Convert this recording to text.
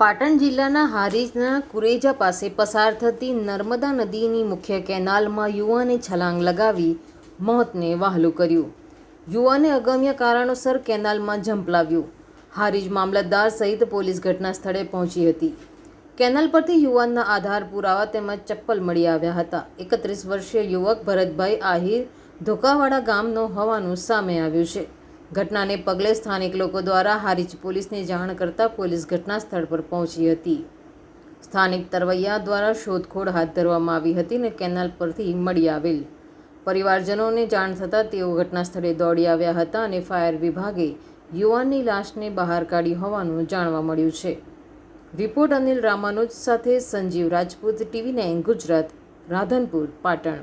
પાટણ જિલ્લાના હારીજના કુરેજા પાસે પસાર થતી નર્મદા નદીની મુખ્ય કેનાલમાં યુવાને છલાંગ લગાવી મોતને વહાલું કર્યું. યુવાને અગમ્ય કારણોસર કેનાલમાં ઝંપલાવ્યું હારીજ મામલતદાર સહિત પોલીસ ઘટના સ્થળે પહોંચી હતી. કેનાલ પરથી યુવાનના આધાર પુરાવા તેમજ ચપ્પલ મળી આવ્યા હતા. એકત્રીસ વર્ષીય યુવક ભરતભાઈ આહિર ધોકાવાડા ગામનો હોવાનું સામે આવ્યું છે. ઘટનાને પગલે સ્થાનિક લોકો દ્વારા હારીજ પોલીસને જાણ કરતાં પોલીસ ઘટના સ્થળ પર પહોંચી હતી. સ્થાનિક તરવૈયા દ્વારા શોધખોળ હાથ ધરવામાં આવી હતી અને કેનાલ પરથી મળી આવેલ. પરિવારજનોને જાણ થતાં તેઓ ઘટના સ્થળે દોડી આવ્યા હતા અને ફાયર વિભાગે યુવાનની લાશને બહાર કાઢી હોવાનું જાણવા મળ્યું છે. રિપોર્ટ અનિલ રામાનુજ સાથે સંજીવ રાજપૂત, ટીવી નાઇન ગુજરાત, રાધનપુર, પાટણ.